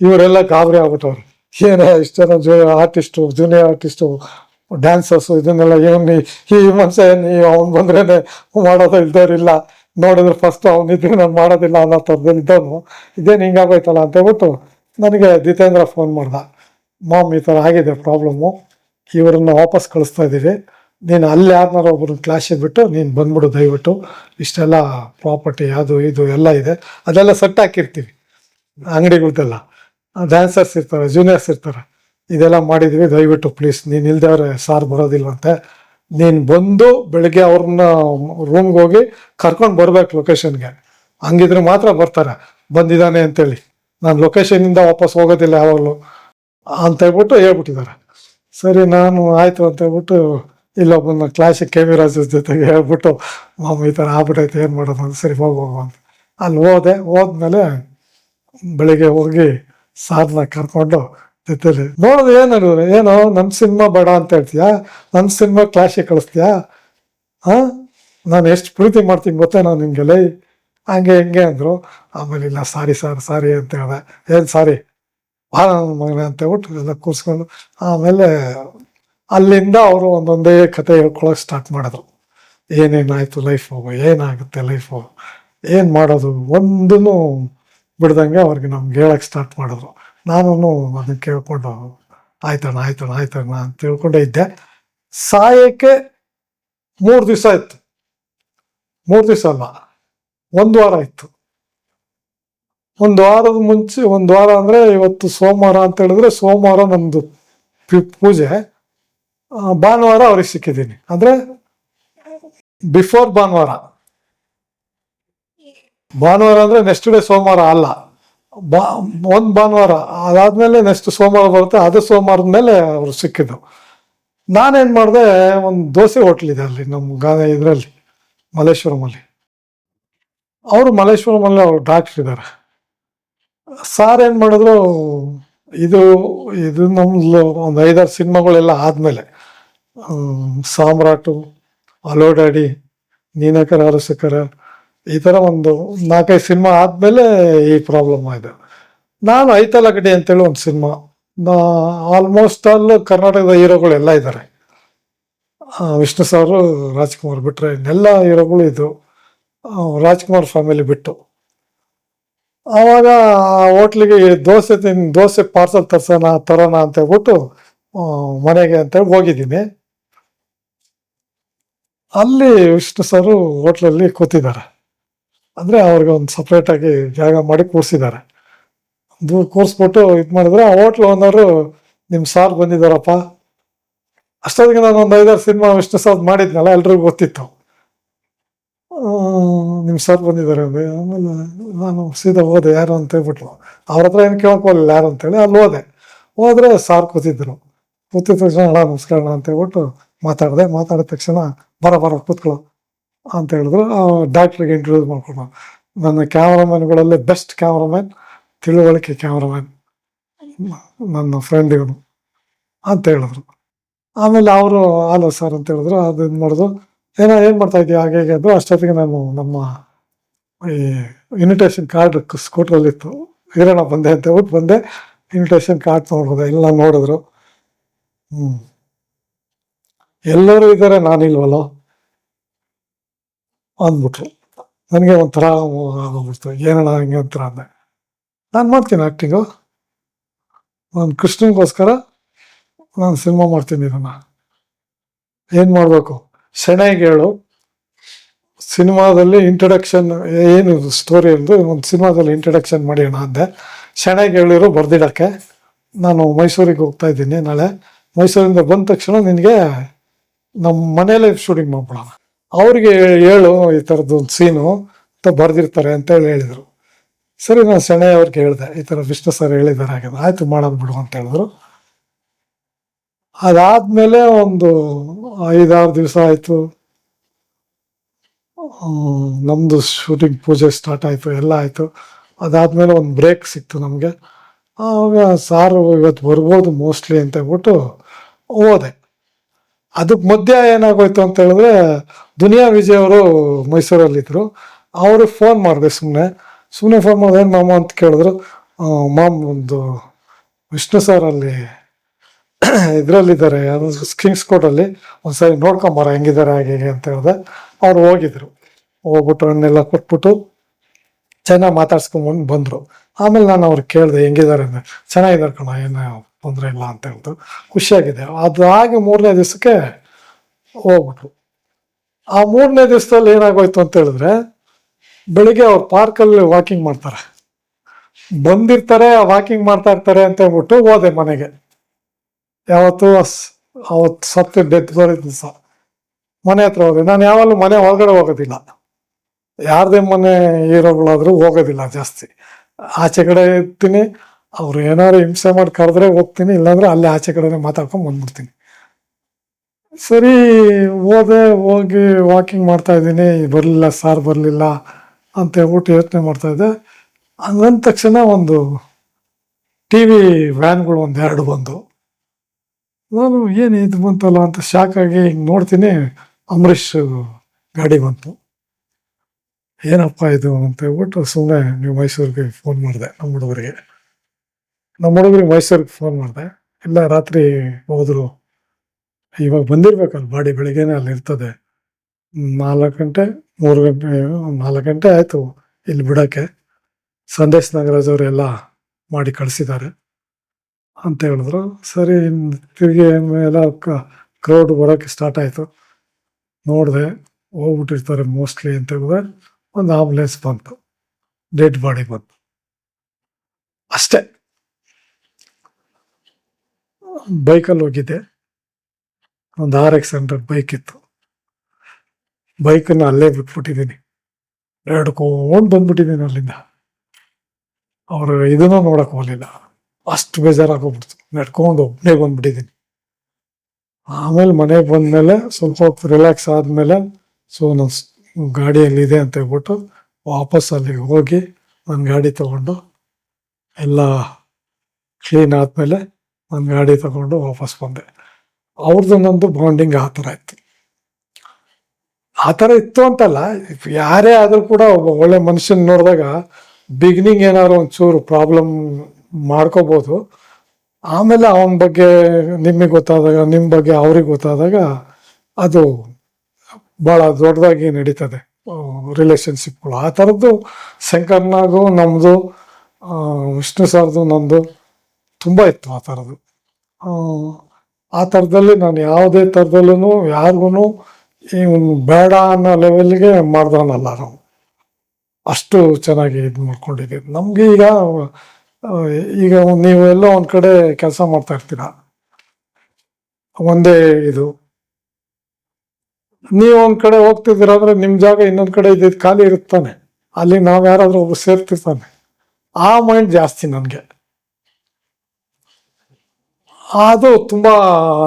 ಇವರೆಲ್ಲ ಗಾಬರಿ ಆಗ್ಬಿಟ್ಟವ್ರು. ಏನೇ ಇಷ್ಟೆಲ್ಲ ಜೂ ಆರ್ಟಿಸ್ಟು, ಜೂನಿಯರ್ ಆರ್ಟಿಸ್ಟು ಡ್ಯಾನ್ಸರ್ಸು ಇದನ್ನೆಲ್ಲ ಏನು ಈ ಮನುಷ್ಯ ನೀವು ಅವ್ನು ಬಂದ್ರೇ ಮಾಡೋದು ಇಲ್ದವ್ರಿಲ್ಲ ನೋಡಿದ್ರೆ ಫಸ್ಟ್ ಅವನಿದ್ರೆ ನಾನು ಮಾಡೋದಿಲ್ಲ ಅನ್ನೋ ಥರದಲ್ಲಿ ಇದ್ದವನು. ಇದೇನು ಹಿಂಗಾಗೋಯ್ತಲ್ಲ ಅಂತ ಹೇಳ್ಬಿಟ್ಟು ನನಗೆ ಜಿತೇಂದ್ರ ಫೋನ್ ಮಾಡ್ದ. ಮಾಮ್, ಈ ಥರ ಆಗಿದೆ ಪ್ರಾಬ್ಲಮ್ಮು ಇವರನ್ನು ವಾಪಸ್ ಕಳಿಸ್ತಾ ಇದ್ದೀವಿ ನೀನು ಅಲ್ಲಿ ಯಾರನ್ನಾರು ಒಬ್ಬರು ಕ್ಲಾಶಿಗೆ ಬಿಟ್ಟು ನೀನು ಬಂದ್ಬಿಡು ದಯವಿಟ್ಟು. ಇಷ್ಟೆಲ್ಲ ಪ್ರಾಪರ್ಟಿ ಅದು ಇದು ಎಲ್ಲ ಇದೆ. ಅದೆಲ್ಲ ಸೆಟ್ ಹಾಕಿರ್ತೀವಿ. ಅಂಗಡಿಗಳ್ದೆಲ್ಲ ಡ್ಯಾನ್ಸರ್ಸ್ ಇರ್ತಾರೆ ಜೂನಿಯರ್ಸ್ ಇರ್ತಾರೆ, ಇದೆಲ್ಲ ಮಾಡಿದ್ವಿ ದಯವಿಟ್ಟು ಪ್ಲೀಸ್ ನೀನು ಇಲ್ದವ್ರೆ ಸಾರ್ ಬರೋದಿಲ್ವಂತೆ. ನೀನು ಬಂದು ಬೆಳಗ್ಗೆ ಅವ್ರನ್ನ ರೂಮ್ಗೆ ಹೋಗಿ ಕರ್ಕೊಂಡು ಬರ್ಬೇಕು ಲೊಕೇಶನ್ಗೆ ಹಂಗಿದ್ರೆ ಮಾತ್ರ ಬರ್ತಾರೆ. ಬಂದಿದ್ದಾನೆ ಅಂತೇಳಿ. ನಾನು ಲೊಕೇಶನಿಂದ ವಾಪಸ್ ಹೋಗೋದಿಲ್ಲ ಯಾವಾಗಲೂ ಅಂತ ಹೇಳ್ಬಿಟ್ಟು ಹೇಳ್ಬಿಟ್ಟಿದ್ದಾರೆ. ಸರಿ, ನಾನು ಆಯಿತು ಅಂತ ಹೇಳ್ಬಿಟ್ಟು ಇಲ್ಲೊಬ್ಬನ ಕ್ಲಾಸಿಗೆ ಕೆ ವಿ ರಾಜ ಜೊತೆಗೆ ಹೇಳ್ಬಿಟ್ಟು, ಮಾಮ, ಈ ಥರ ಆಗ್ಬಿಟ್ಟೈತೆ ಏನು ಮಾಡೋದು? ಅಂತ. ಸರಿ ಹೋಗಿ, ಹೋಗು ಅಂತ. ಅಲ್ಲಿ ಹೋದೆ. ಹೋದ್ಮೇಲೆ ಬೆಳಿಗ್ಗೆ ಹೋಗಿ ಸಾರ್ನ ಕರ್ಕೊಂಡು ಜೊತೆಲಿ. ನೋಡೋದು ಏನು ಏನೋ ನನ್ನ ಸಿನಿಮಾ ಬೇಡ ಅಂತ ಹೇಳ್ತೀಯಾ? ನನ್ನ ಸಿನಿಮಾ ಕ್ಲಾಶಿಗೆ ಕಳಿಸ್ತೀಯಾ? ಹಾಂ ನಾನು ಎಷ್ಟು ಪ್ರೀತಿ ಮಾಡ್ತೀನಿ ಗೊತ್ತೇ ನಾನು ನಿಮಗೆ ಲೈ ಹಂಗೆ ಹಿಂಗೆ ಅಂದರು. ಆಮೇಲೆ ಇಲ್ಲ ಸಾರಿ ಸರ್ ಸಾರಿ ಅಂತ ಹೇಳ್ದೆ. ಏನು ಸಾರಿ ಬಾ ನನ್ನ ಮಗನೇ ಅಂತ ಹೇಳ್ಬಿಟ್ಟು ಎಲ್ಲ ಕೂರಿಸ್ಕೊಂಡು ಆಮೇಲೆ ಅಲ್ಲಿಂದ ಅವರು ಒಂದೊಂದೇ ಕತೆ ಹೇಳ್ಕೊಳಕ್ಕೆ ಸ್ಟಾರ್ಟ್ ಮಾಡಿದ್ರು. ಏನೇನಾಯಿತು ಲೈಫು ಏನಾಗುತ್ತೆ ಲೈಫು ಏನು ಮಾಡೋದು? ಒಂದೂ ಬಿಡ್ದಂಗೆ ಅವ್ರಿಗೆ ನಮ್ಗೆ ಹೇಳಕ್ಕೆ ಸ್ಟಾರ್ಟ್ ಮಾಡಿದ್ರು. ನಾನು ಅದನ್ನ ಕೇಳ್ಕೊಂಡು, ಆಯ್ತಣ್ಣ ಆಯ್ತಣ್ಣ ಆಯ್ತಣ್ಣ ಅಂತ ತಿಳ್ಕೊಂಡೇ ಇದ್ದೆ. ಸಾಯಕ್ಕೆ ಮೂರು ದಿವಸ ಇತ್ತು ಮೂರು ದಿವಸ ಅಲ್ಲ, ಒಂದು ವಾರ ಇತ್ತು ಒಂದು ವಾರದ ಮುಂಚೆ, ಒಂದು ವಾರ ಅಂದರೆ ಇವತ್ತು ಸೋಮವಾರ ಅಂತ ಹೇಳಿದ್ರೆ ಸೋಮವಾರ ನಮ್ಮದು ಪೂಜೆ. ಭಾನುವಾರ ಅವ್ರಿಗೆ ಸಿಕ್ಕಿದ್ದೀನಿ. ಅಂದರೆ ಬಿಫೋರ್ ಭಾನುವಾರ. ಭಾನುವಾರ ಅಂದರೆ ನೆಕ್ಸ್ಟ್ ಡೇ ಸೋಮವಾರ ಅಲ್ಲ. ಬಾ, ಒಂದು ಭಾನುವಾರ, ಅದಾದ್ಮೇಲೆ ನೆಕ್ಸ್ಟ್ ಸೋಮವಾರ ಬರುತ್ತೆ, ಅದು ಸೋಮವಾರದ ಮೇಲೆ ಅವರು ಸಿಕ್ಕಿದ್ರು ನಾನೇನು ಮಾಡಿದೆ, ಒಂದು ದೋಸೆ ಹೋಟ್ಲ್ ಇದೆ ಅಲ್ಲಿ ನಮ್ಮ ಗಾನ ಇದರಲ್ಲಿ, ಮಲ್ಲೇಶ್ವರಮಲ್ಲಿ. ಅವರು ಮಲ್ಲೇಶ್ವರಮಲ್ಲಿ ಅವರು ಡಾಕ್ಟ್ರ್ ಇದ್ದಾರೆ ಸಾರ್ ಏನು ಮಾಡಿದ್ರು, ಇದು ಇದು ನಮ್ಮದು ಒಂದು ಐದಾರು ಸಿನಿಮಾಗಳೆಲ್ಲ ಆದಮೇಲೆ ಸಾಮ್ರಾಟು, ಅಲೋ ಡ್ಯಾಡಿ, ನೀನಕರ, ಅರಸಕರ ಈ ಥರ ಒಂದು ನಾಲ್ಕೈದು ಸಿನಿಮಾ ಆದಮೇಲೆ ಈ ಪ್ರಾಬ್ಲಮ್ ಆಯಿತು. ನಾನು ಐತಲಗಡಿ ಅಂತೇಳಿ ಒಂದು ಸಿನಿಮಾ ಆಲ್ಮೋಸ್ಟ್ ಆಲ್ ಕರ್ನಾಟಕದ ಹೀರೋಗಳೆಲ್ಲ ಇದ್ದಾರೆ ವಿಷ್ಣು ಸಾರು, ರಾಜ್ಕುಮಾರ್ ಬಿಟ್ಟರೆ ಇನ್ನೆಲ್ಲ ಹೀರೋಗಳು ಇದ್ದವು ರಾಜ್ಕುಮಾರ್ ಫ್ಯಾಮಿಲಿ ಬಿಟ್ಟು. ಆವಾಗ ಹೋಟ್ಲಿಗೆ ದೋಸೆ ತಿನ್, ದೋಸೆ ಪಾರ್ಸಲ್ ತರ್ಸೋಣ, ತರೋಣ ಅಂತ ಹೇಳ್ಬಿಟ್ಟು ಮನೆಗೆ ಅಂತೇಳಿ ಹೋಗಿದ್ದೀನಿ. ಅಲ್ಲಿ ವಿಷ್ಣು ಸರು ಹೋಟ್ಲಲ್ಲಿ ಕೂತಿದ್ದಾರೆ. ಅಂದರೆ ಅವ್ರಿಗೆ ಒಂದು ಸಪ್ರೇಟಾಗಿ ಜಾಗ ಮಾಡಿ ಕೂರಿಸಿದ್ದಾರೆ. ಒಂದು ಕೂರಿಸ್ಬಿಟ್ಟು ಇದು ಮಾಡಿದ್ರೆ ಆ ಹೋಟ್ಲ್ ಓನರು ನಿಮ್ಮ ಸಾರ್ ಬಂದಿದ್ದಾರಪ್ಪ. ಅಷ್ಟೊತ್ತಿಗೆ ನಾನು ಒಂದು ಐದಾರು ಸಿನಿಮಾ ವಿಷ್ಣು ಸಾವಿರ ಮಾಡಿದ್ನಲ್ಲ, ಎಲ್ರಿಗೂ ಗೊತ್ತಿತ್ತು. ನಿಮ್ಮ ಸರ್ ಬಂದಿದ್ದಾರೆ ಆಮೇಲೆ ನಾನು ಸೀದಾ ಹೋದೆ, ಯಾರು ಅಂತ ಹೇಳ್ಬಿಟ್ಲು ಅವ್ರ ಹತ್ರ ಏನು ಕೇಳ್ಕೊಳ್ಳಿಲ್ಲ ಯಾರು ಅಂತೇಳಿ ಅಲ್ಲಿ ಹೋದೆ. ಹೋದ್ರೆ ಸಾರ್ ಕೂತಿದ್ರು. ಕೂತಿದ ತಕ್ಷಣ ಅಣ್ಣ ನಮಸ್ಕಾರ ಅಂತ ಹೇಳ್ಬಿಟ್ಟು ಮಾತಾಡಿದೆ. ಮಾತಾಡಿದ ತಕ್ಷಣ ಬರ ಬರ ಕೂತ್ಕೊಳ್ಳೋ ಅಂತ ಹೇಳಿದ್ರು. ಡಾಕ್ಟ್ರಿಗೆ ಇಂಟ್ರೊಡ್ಯೂಸ್ ಮಾಡ್ಕೊಂಡು ನನ್ನ ಕ್ಯಾಮ್ರಾಮನ್ಗಳಲ್ಲೇ ಬೆಸ್ಟ್ ಕ್ಯಾಮ್ರಾಮನ್ ತಿಳುವಳಿಕೆ ಕ್ಯಾಮ್ರಾಮನ್ ನನ್ನ ಫ್ರೆಂಡ್ ಇವನು ಅಂತ ಹೇಳಿದ್ರು. ಆಮೇಲೆ ಅವರು ಹಲೋ ಸರ್ ಅಂತ ಹೇಳಿದ್ರು. ಅದು ಇದು ಮಾಡಿದ್ರು ಏನೋ, ಏನು ಮಾಡ್ತಾ ಇದ್ದೀವಿ ಹಾಗೆ, ಹೀಗೆ ಅದು ಅಷ್ಟೊತ್ತಿಗೆ ನಾನು ನಮ್ಮ ಈ ಇನ್ವಿಟೇಷನ್ ಕಾರ್ಡ್ ಸ್ಕೂಟ್ರಲ್ಲಿತ್ತು ಹಿರಣ ಬಂದೆ ಅಂತ ಹೇಳ್ಬಿಟ್ಟು ಬಂದೆ. ಇನ್ವಿಟೇಷನ್ ಕಾರ್ಡ್ ತೊಗೊಂಡೋದೆ ಎಲ್ಲ ನೋಡಿದ್ರು. ಹ್ಞೂ ಎಲ್ಲರೂ ಇದ್ದಾರೆ, ನಾನಿಲ್ವಲ್ಲ? ಅಂದ್ಬಿಟ್ರು. ನನಗೆ ಒಂಥರ ಆಗೋಗ್ಬಿಡ್ತು. ಏನಣ್ಣ ಹಿಂಗೆ ಒಂಥರ ಅಂದೆ. ನಾನು ಮಾಡ್ತೀನಿ ಆ್ಯಕ್ಟಿಂಗು ನಾನು ಕೃಷ್ಣನಿಗೋಸ್ಕರ ನಾನು ಸಿನಿಮಾ ಮಾಡ್ತೀನಿ ಇದನ್ನು ಏನು ಮಾಡಬೇಕು? ಸೆಣೆಗೆ ಹೇಳು. ಸಿನಿಮಾದಲ್ಲಿ ಇಂಟ್ರಡಕ್ಷನ್ ಏನು ಸ್ಟೋರಿ ಎಂದು ಒಂದು ಸಿನಿಮಾದಲ್ಲಿ ಇಂಟ್ರಡಕ್ಷನ್ ಮಾಡೋಣ ಅಂದೆ. ಸೆಣೆಗೆ ಹೇಳಿರು ಬರ್ದಿಡಕ್ಕೆ. ನಾನು ಮೈಸೂರಿಗೆ ಹೋಗ್ತಾ ಇದ್ದೀನಿ ನಾಳೆ. ಮೈಸೂರಿಂದ ಬಂದ ತಕ್ಷಣ ನಿನಗೆ ನಮ್ಮ ಮನೇಲೇ ಶೂಟಿಂಗ್ ಮಾಡ್ಬಿಡೋಣ. ಅವ್ರಿಗೆ ಹೇಳು ಈ ಥರದ್ದು ಒಂದು ಸೀನು ಅಂತ ಬರೆದಿರ್ತಾರೆ ಅಂತ ಹೇಳಿ ಹೇಳಿದರು. ಸರಿ, ನಾನು ಸೆಣೆ ಅವ್ರಿಗೆ ಹೇಳಿದೆ, ಈ ಥರ ವಿಷ್ಣು ಸರ್ ಹೇಳಿದ್ದಾರೆ ಹಾಗೆ, ಆಯಿತು ಮಾಡೋದು ಬಿಡು ಅಂತ ಹೇಳಿದ್ರು. ಅದಾದಮೇಲೆ ಒಂದು ಐದಾರು ದಿವಸ ಆಯಿತು. ನಮ್ಮದು ಶೂಟಿಂಗ್ ಪೂಜೆ ಸ್ಟಾರ್ಟ್ ಆಯಿತು, ಎಲ್ಲ ಆಯಿತು. ಅದಾದಮೇಲೆ ಒಂದು ಬ್ರೇಕ್ ಸಿಕ್ತು ನಮಗೆ. ಆವಾಗ ಸಾರು ಇವತ್ತು ಬರ್ಬೋದು ಮೋಸ್ಟ್ಲಿ ಅಂತ ಹೇಳ್ಬಿಟ್ಟು ಹೋದೆ. ಅದಕ್ಕೆ ಮಧ್ಯ ಏನಾಗೋಯ್ತು ಅಂತ ಹೇಳಿದ್ರೆ ದುನಿಯಾ ವಿಜಯ್ ಅವರು ಮೈಸೂರಲ್ಲಿದ್ದರು ಅವರು ಫೋನ್ ಮಾಡಿದೆ ಸುಮ್ಮನೆ ಸುಮ್ಮನೆ ಫೋನ್ ಮಾಡಿದೆ, ಏನು ಮಾಮ? ಅಂತ ಕೇಳಿದ್ರು. ಮಾಮ್, ಒಂದು ವಿಷ್ಣು ಸರ್ ಅಲ್ಲಿ ಇದರಲ್ಲಿದ್ದಾರೆ. ಕಿಂಗ್ಸ್ ಕೋರ್ಟಲ್ಲಿ ಒಂದ್ಸರಿ ನೋಡ್ಕೊಂಬಾರ, ಹೆಂಗಿದ್ದಾರೆ, ಹಾಗೆ, ಹೇಗೆ ಅಂತ ಹೇಳಿದೆ. ಅವ್ರು ಹೋಗಿದ್ರು. ಹೋಗ್ಬಿಟ್ಟು ಹಣ್ಣೆಲ್ಲ ಕೊಟ್ಬಿಟ್ಟು ಚೆನ್ನಾಗಿ ಮಾತಾಡ್ಸ್ಕೊಂಬಂದು ಬಂದರು. ಆಮೇಲೆ ನಾನು ಅವ್ರು ಕೇಳಿದೆ, ಹೆಂಗಿದ್ದಾರೆ? ಅಂದರೆ ಚೆನ್ನಾಗಿದ್ದಾರೆ ಕಣ, ಏನು ತೊಂದರೆ ಇಲ್ಲ ಅಂತ ಹೇಳ್ತು ಖುಷಿಯಾಗಿದೆ. ಅದು ಆಗಿ ಮೂರನೇ ದಿವಸಕ್ಕೆ ಹೋಗ್ಬಿಟ್ರು. ಆ ಮೂರನೇ ದಿವಸದಲ್ಲಿ ಏನಾಗೋಯ್ತು ಅಂತ ಹೇಳಿದ್ರೆ ಬೆಳಿಗ್ಗೆ ಅವ್ರು ಪಾರ್ಕಲ್ಲಿ ವಾಕಿಂಗ್ ಮಾಡ್ತಾರೆ. ಬಂದಿರ್ತಾರೆ ವಾಕಿಂಗ್ ಮಾಡ್ತಾ ಇರ್ತಾರೆ ಅಂತ ಹೇಳ್ಬಿಟ್ಟು ಹೋದೆ ಮನೆಗೆ. ಯಾವತ್ತು ಅವತ್ತು ಸತ್ತು ಡೆತ್ ಬರೋ ದಿವಸ ಮನೆ ಹತ್ರ ಹೋದೆ. ನಾನು ಯಾವಾಗಲೂ ಮನೆ ಒಳಗಡೆ ಹೋಗೋದಿಲ್ಲ. ಯಾರದೇ ಮನೆ ಹೀರೋಗಳಾದರೂ ಹೋಗೋದಿಲ್ಲ ಜಾಸ್ತಿ. ಆಚೆ ಕಡೆ ಇರ್ತೀನಿ ಅವ್ರು ಏನಾದ್ರು ಹಿಂಸೆ ಮಾಡಿ ಕರೆದ್ರೆ ಹೋಗ್ತೀನಿ, ಇಲ್ಲಾಂದ್ರೆ ಅಲ್ಲೇ ಆಚೆ ಕಡೆ ಮಾತಾಡ್ಕೊಂಡು ಬಂದ್ಬಿಡ್ತೀನಿ. ಸರಿ, ಹೋದೆ, ಹೋಗಿ ವಾಕಿಂಗ್ ಮಾಡ್ತಾ ಇದ್ದೀನಿ ಬರಲಿಲ್ಲ, ಸಾರ್ ಬರಲಿಲ್ಲ ಅಂತ ಹೇಳ್ಬಿಟ್ಟು ಯೋಚನೆ ಮಾಡ್ತಾ ಇದ್ದೆ. ಹಂಗಂದ ತಕ್ಷಣ ಒಂದು ಟಿ ವಿ ವ್ಯಾನ್ಗಳು ಒಂದು ಎರಡು ಬಂದು, ನಾನು ಏನು ಇದು ಬಂತಲ್ಲ ಅಂತ ಶಾಕ್ ಆಗಿ ಹಿಂಗೆ ನೋಡ್ತೀನಿ ಅಂಬರೀಷ್ ಗಾಡಿ ಬಂತು. ಏನಪ್ಪ ಇದು ಅಂತ ಹೇಳ್ಬಿಟ್ಟು ಸುಮ್ಮನೆ ನೀವು ಮೈಸೂರಿಗೆ ಫೋನ್ ಮಾಡಿದೆ ನಮ್ಮ ಹುಡುಗರಿಗೆ. ನಮ್ಮ ಹುಡುಗರಿಗೆ ಮೈಸೂರಿಗೆ ಫೋನ್ ಮಾಡಿದೆ. ಇಲ್ಲ, ರಾತ್ರಿ ಹೋದ್ರು. ಇವಾಗ ಬಂದಿರ್ಬೇಕಲ್ಲ ಬಾಡಿ ಬೆಳಿಗ್ಗೆನೆ ಅಲ್ಲಿ ಇರ್ತದೆ. ನಾಲ್ಕು ಗಂಟೆ, ಮೂರು ಗಂಟೆ, ನಾಲ್ಕು ಗಂಟೆ ಆಯಿತು ಇಲ್ಲಿ ಬಿಡೋಕ್ಕೆ. ಸಂದೇಶ್ ನಾಗರಾಜ್ ಅವರೆಲ್ಲ ಮಾಡಿ ಕಳಿಸಿದ್ದಾರೆ. ಅಂತ ಹೇಳಿದ್ರು. ಸರಿ, ತಿರುಗಿ ಎಲ್ಲ ಕ್ರೌಡ್ ಬರೋಕ್ಕೆ ಸ್ಟಾರ್ಟ್ ಆಯಿತು. ನೋಡಿದೆ, ಹೋಗ್ಬಿಟ್ಟಿರ್ತಾರೆ ಮೋಸ್ಟ್ಲಿ ಅಂತ ಹೇಳಿದ್ರೆ ಒಂದು ಆಂಬುಲೆನ್ಸ್ ಬಂತು. ಡೆಡ್ ಬಾಡಿ ಬಂತು. ಅಷ್ಟೇ. ಬೈಕಲ್ಲಿ ಹೋಗಿದ್ದೆ. ಒಂದು ಆರ್ ಎಕ್ಸ್ ಹಂಡ್ರೆಡ್ ಬೈಕ್ ಇತ್ತು. ಬೈಕನ್ನು ಅಲ್ಲೇ ಬಿಟ್ಬಿಟ್ಟಿದ್ದೀನಿ. ಎರಡ್ಕೊಂಡು ಬಂದ್ಬಿಟ್ಟಿದ್ದೀನಿ ಅಲ್ಲಿಂದ. ಅವರು ಇದನ್ನು ನೋಡೋಕೆ ಹೋಗಲಿಲ್ಲ. ಅಷ್ಟು ಬೇಜಾರಾಗೋಗ್ಬಿಡ್ತು. ನಡ್ಕೊಂಡು ಒಬ್ಬನೇ ಬಂದ್ಬಿಟ್ಟಿದ್ದೀನಿ. ಆಮೇಲೆ ಮನೆಗೆ ಬಂದಮೇಲೆ ಸ್ವಲ್ಪ ಹೊತ್ತು ರಿಲ್ಯಾಕ್ಸ್ ಆದಮೇಲೆ ಸೊ ನನ್ನ ಗಾಡಿಯಲ್ಲಿದೆ ಅಂತ ಹೇಳ್ಬಿಟ್ಟು ವಾಪಸ್ ಅಲ್ಲಿಗೆ ಹೋಗಿ ನನ್ನ ಗಾಡಿ ತಗೊಂಡು ಎಲ್ಲ ಕ್ಲೀನ್ ಆದಮೇಲೆ ನನ್ನ ಗಾಡಿ ತಗೊಂಡು ವಾಪಸ್ ಬಂದೆ. ಅವ್ರದ್ದು ನಂದು ಬಾಂಡಿಂಗ್ ಆ ಥರ ಇತ್ತು. ಆ ಥರ ಇತ್ತು ಅಂತಲ್ಲ ಯಾರೇ ಆದರೂ ಕೂಡ ಒಬ್ಬ ಒಳ್ಳೆ ಮನುಷ್ಯನ ನೋಡಿದಾಗ ಬಿಗಿನಿಂಗ್ ಏನಾದ್ರು ಒಂಚೂರು ಪ್ರಾಬ್ಲಮ್ ಮಾಡ್ಕೋಬೋದು. ಆಮೇಲೆ ಅವನ ಬಗ್ಗೆ ನಿಮಗೆ ಗೊತ್ತಾದಾಗ ನಿಮ್ಮ ಬಗ್ಗೆ ಅವ್ರಿಗೆ ಗೊತ್ತಾದಾಗ ಅದು ಭಾಳ ದೊಡ್ಡದಾಗಿ ನಡೀತದೆ. ರಿಲೇಷನ್ಶಿಪ್ಗಳು ಆ ಥರದ್ದು ಶಂಕರ್ನಾಗು ನಮ್ಮದು ವಿಷ್ಣು ಸರ್ದು ನಂದು ತುಂಬ ಇತ್ತು ಆ ಥರದ್ದು. ಆ, ಥರದಲ್ಲಿ ನಾನು ಯಾವುದೇ ಥರದಲ್ಲೂ ಯಾರಿಗೂ ಬೇಡ ಅನ್ನೋ ಲೆವೆಲ್ಗೆ ಮಾಡ್ದವನಲ್ಲ ನಾವು. ಅಷ್ಟು ಚೆನ್ನಾಗಿ ಇದು ಮಾಡ್ಕೊಂಡಿದ್ದೀವಿ. ನಮಗೆ ಈಗ ಈಗ ನೀವು ಒಂದು ಕಡೆ ಕೆಲಸ ಮಾಡ್ತಾ ಇರ್ತೀರ? ಒಂದೇ ಇದು. ನೀವು ಒಂದು ಕಡೆ ಹೋಗ್ತಿದ್ದೀರ ಅಂದರೆ ನಿಮ್ಮ ಜಾಗ ಇನ್ನೊಂದು ಕಡೆ ಇದ್ದಿದ್ದು ಖಾಲಿ ಇರುತ್ತಾನೆ. ಅಲ್ಲಿ ನಾವು ಯಾರಾದರೂ ಒಬ್ಬರು ಸೇರ್ತಿರ್ತಾನೆ. ಆ ಮೈಂಡ್ ಜಾಸ್ತಿ ನನ್ಗೆ. ಅದು ತುಂಬ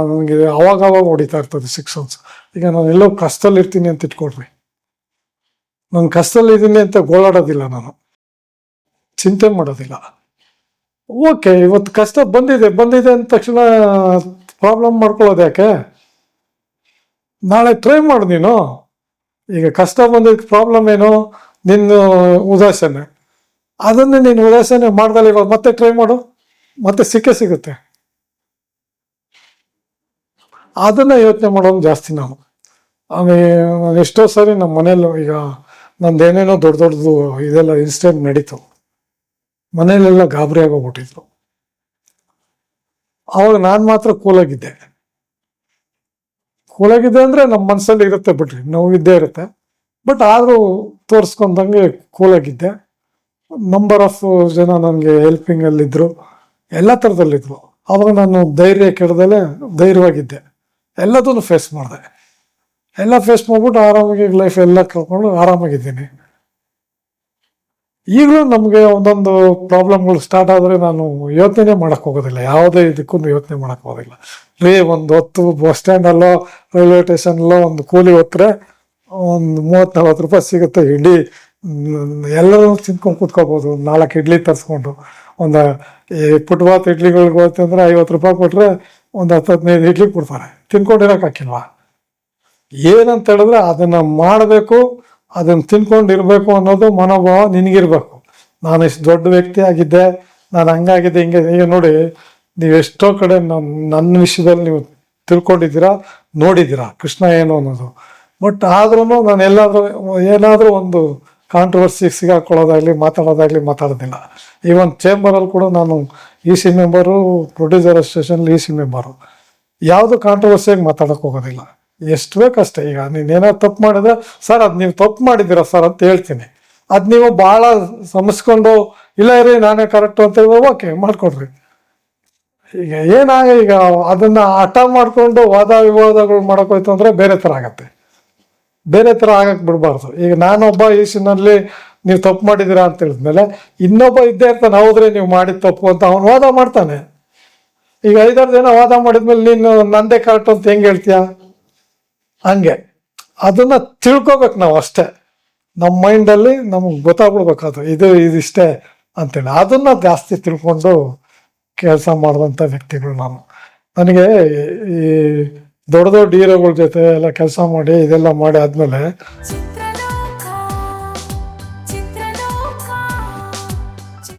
ನನಗೆ ಅವಾಗ ಅವಾಗ ಹೊಡಿತಾ ಇರ್ತದೆ ಸಿಕ್ಸ್ ಮಂತ್ಸ್ ಈಗ ನಾನು ಎಲ್ಲೋ ಕಷ್ಟದಲ್ಲಿ ಇರ್ತೀನಿ ಅಂತ ಇಟ್ಕೊಳ್ರಿ. ನಾನು ಕಷ್ಟದಲ್ಲಿ ಇದ್ದೀನಿ ಅಂತ ಗೋಳಾಡೋದಿಲ್ಲ ನಾನು. ಚಿಂತೆ ಮಾಡೋದಿಲ್ಲ. ಓಕೆ ಇವತ್ತು ಕಷ್ಟ ಬಂದಿದೆ ಬಂದಿದೆ ಅಂದ ತಕ್ಷಣ ಪ್ರಾಬ್ಲಮ್ ಮಾಡ್ಕೊಳ್ಳೋದು ಯಾಕೆ? ನಾಳೆ ಟ್ರೈ ಮಾಡು ನೀನು. ಈಗ ಕಷ್ಟ ಬಂದಿದ್ದ ಪ್ರಾಬ್ಲಮ್ ಏನು? ನಿನ್ನ ಉದಾಸೀನೆ. ಅದನ್ನೇ ನೀನು ಉದಾಸೀನೆ ಮಾಡ್ದಲ್ಲ ಇವಾಗ ಮತ್ತೆ ಟ್ರೈ ಮಾಡು. ಮತ್ತೆ ಸಿಕ್ಕೇ ಸಿಗುತ್ತೆ. ಅದನ್ನ ಯೋಚನೆ ಮಾಡೋದು ಜಾಸ್ತಿ ನಾನು ಆಮೇಲೆ ಎಷ್ಟೋ ಸಾರಿ ನಮ್ಮ ಮನೇಲಿ ಈಗ ನಂದೇನೇನೋ ದೊಡ್ಡ ದೊಡ್ಡದು ಇದೆಲ್ಲ ಇನ್ಸಿಡೆಂಟ್ ನಡೀತು. ಮನೇಲೆಲ್ಲ ಗಾಬರಿ ಆಗೋಗ್ಬಿಟ್ಟಿದ್ರು. ಅವಾಗ ನಾನು ಮಾತ್ರ ಕೂಲಾಗಿದ್ದೆ. ಕೂಲಾಗಿದ್ದೆ ಅಂದ್ರೆ ನಮ್ಮ ಮನಸ್ಸಲ್ಲಿ ಇರುತ್ತೆ ಬಿಡ್ರಿ ನೋವಿದ್ದೇ ಇರುತ್ತೆ. ಬಟ್ ಆದರೂ ತೋರಿಸ್ಕೊಂಡಂಗೆ ಕೂಲಾಗಿದ್ದೆ. ನಂಬರ್ ಆಫ್ ಜನ ನನಗೆ ಹೆಲ್ಪಿಂಗಲ್ಲಿದ್ದರು ಎಲ್ಲ ಥರದಲ್ಲಿದ್ದರು ಅವಾಗ ನಾನು ಧೈರ್ಯ ಕೆಡದಲ್ಲೇ ಧೈರ್ಯವಾಗಿದ್ದೆ. ಎಲ್ಲದನ್ನು ಫೇಸ್ ಮಾಡಿದೆ. ಎಲ್ಲ ಫೇಸ್ ಮಾಡ್ಬಿಟ್ಟು ಆರಾಮಾಗಿ ಲೈಫ್ ಎಲ್ಲ ಕಳ್ಕೊಂಡು ಆರಾಮಾಗಿದ್ದೀನಿ. ಈಗಲೂ ನಮಗೆ ಒಂದೊಂದು ಪ್ರಾಬ್ಲಮ್ಗಳು ಸ್ಟಾರ್ಟ್ ಆದರೆ ನಾನು ಯೋಚನೆ ಮಾಡಕ್ ಹೋಗೋದಿಲ್ಲ. ಯಾವುದೇ ಇದಕ್ಕೂ ಯೋಚನೆ ಮಾಡಕ್ ಹೋಗೋದಿಲ್ಲ. ರೀ, ಒಂದು ಹೊತ್ತು ಬಸ್ ಸ್ಟ್ಯಾಂಡಲ್ಲೋ ರೈಲ್ವೆ ಸ್ಟೇಷನಲ್ಲೋ ಒಂದು ಕೂಲಿ ಹೊತ್ತರೆ ಒಂದು ಮೂವತ್ತು ನಲ್ವತ್ತು ರೂಪಾಯಿ ಸಿಗುತ್ತೆ. ಇಡ್ಲಿ ಎಲ್ಲರೂ ತಿನ್ಕೊಂಡು ಕೂತ್ಕೋಬೋದು. ನಾಲ್ಕು ಇಡ್ಲಿ ತರಿಸ್ಕೊಂಡು. ಒಂದು ಪುಟ್ಬಾತ್ ಇಡ್ಲಿಗಳಿಗೆ ಹೋಗ್ತಂದ್ರೆ ಐವತ್ತು ರೂಪಾಯಿ ಕೊಟ್ಟರೆ ಒಂದು ಹತ್ತು ಹದಿನೈದು ಇಡ್ಲಿ ಕೊಡ್ತಾರೆ. ತಿನ್ಕೊಂಡಿರೋಕೆ ಹಾಕಿಲ್ವಾ? ಏನಂತ ಹೇಳಿದ್ರೆ ಅದನ್ನು ಮಾಡಬೇಕು, ಅದನ್ನು ತಿನ್ಕೊಂಡಿರಬೇಕು ಅನ್ನೋದು ಮನೋಭಾವ ನಿನಗಿರಬೇಕು. ನಾನು ಇಷ್ಟು ದೊಡ್ಡ ವ್ಯಕ್ತಿ ಆಗಿದ್ದೆ, ನಾನು ಹಂಗಾಗಿದ್ದೆ, ಹಿಂಗೆ ಈಗ ನೋಡಿ ನೀವು ಎಷ್ಟೋ ಕಡೆ ನಮ್ಮ ನನ್ನ ವಿಷಯದಲ್ಲಿ ನೀವು ತಿಳ್ಕೊಂಡಿದ್ದೀರಾ, ನೋಡಿದ್ದೀರಾ ಕೃಷ್ಣ ಏನು ಅನ್ನೋದು. ಬಟ್ ಆದ್ರೂ ನಾನು ಎಲ್ಲಾದರೂ ಏನಾದರೂ ಒಂದು ಕಾಂಟ್ರವರ್ಸಿ ಸಿಗಾಕೊಳ್ಳೋದಾಗಲಿ, ಮಾತಾಡೋದಾಗಲಿ ಮಾತಾಡೋದಿಲ್ಲ. ಈವನ್ ಚೇಂಬರಲ್ಲಿ ಕೂಡ ನಾನು ಇ ಸಿ ಮೆಂಬರು ಪ್ರೊಡ್ಯೂಸರ್ ಅಸೋಸಿಯೇಷನಲ್ಲಿ ಇ ಸಿ ಮೆಂಬರು ಯಾವುದು ಕಾಂಟ್ರವರ್ಸಿಯಾಗಿ ಮಾತಾಡೋಕೆ ಹೋಗೋದಿಲ್ಲ. ಎಷ್ಟು ಬೇಕಷ್ಟೇ. ಈಗ ನೀನೇನೋ ತಪ್ಪು ಮಾಡಿದ್ರೆ, ಸರ್, ಅದು ನೀವು ತಪ್ಪು ಮಾಡಿದ್ದೀರಾ ಸರ್? ಅಂತ ಹೇಳ್ತೀನಿ. ಅದು ನೀವು ಭಾಳ ಸಮಸ್ಕೊಂಡು, ಇಲ್ಲ ರೀ, ನಾನೇ ಕರೆಕ್ಟು ಅಂತ ಹೇಳಿದ್ರೆ ಓಕೆ ಮಾಡಿಕೊಡ್ರಿ. ಈಗ ಏನಾಗ ಈಗ ಅದನ್ನು ಹಠ ಮಾಡಿಕೊಂಡು ವಾದ ವಿವಾದಗಳು ಮಾಡೋಕೋಯ್ತು ಅಂದರೆ ಬೇರೆ ಥರ ಆಗತ್ತೆ. ಬೇರೆ ಥರ ಆಗಕ್ಕೆ ಬಿಡಬಾರ್ದು. ಈಗ ನಾನೊಬ್ಬ ಈಸಿನಲ್ಲಿ ನೀವು ತಪ್ಪು ಮಾಡಿದ್ದೀರಾ ಅಂತ ಹೇಳಿದ್ಮೇಲೆ ಇನ್ನೊಬ್ಬ ಇದ್ದೇ ಇರ್ತಾನೆ, ಹೌದ್ರೆ ನೀವು ಮಾಡಿದ ತಪ್ಪು ಅಂತ ಅವನು ವಾದ ಮಾಡ್ತಾನೆ. ಈಗ ಐದಾರು ಜನ ವಾದ ಮಾಡಿದ್ಮೇಲೆ ನೀನು ನಂದೇ ಕರೆಕ್ಟ್ ಅಂತ ಹೆಂಗೆ ಹೇಳ್ತೀಯ? ಹಂಗೆ. ಅದನ್ನ ತಿಳ್ಕೊಬೇಕು ನಾವು ಅಷ್ಟೇ. ನಮ್ಮ ಮೈಂಡಲ್ಲಿ ನಮಗೆ ಗೊತ್ತಾಗ್ಬಿಡ್ಬೇಕು ಇದು ಇದಿಷ್ಟೇ ಅಂತೇಳಿ. ಅದನ್ನ ಜಾಸ್ತಿ ತಿಳ್ಕೊಂಡು ಕೆಲಸ ಮಾಡಿದಂಥ ವ್ಯಕ್ತಿಗಳು ನಾನು. ನನಗೆ ಈ ದೊಡ್ಡ ದೊಡ್ಡ ಹೀರೋಗಳ ಜೊತೆ ಎಲ್ಲ ಕೆಲಸ ಮಾಡಿ ಇದೆಲ್ಲ ಮಾಡಿ ಆದ್ಮೇಲೆ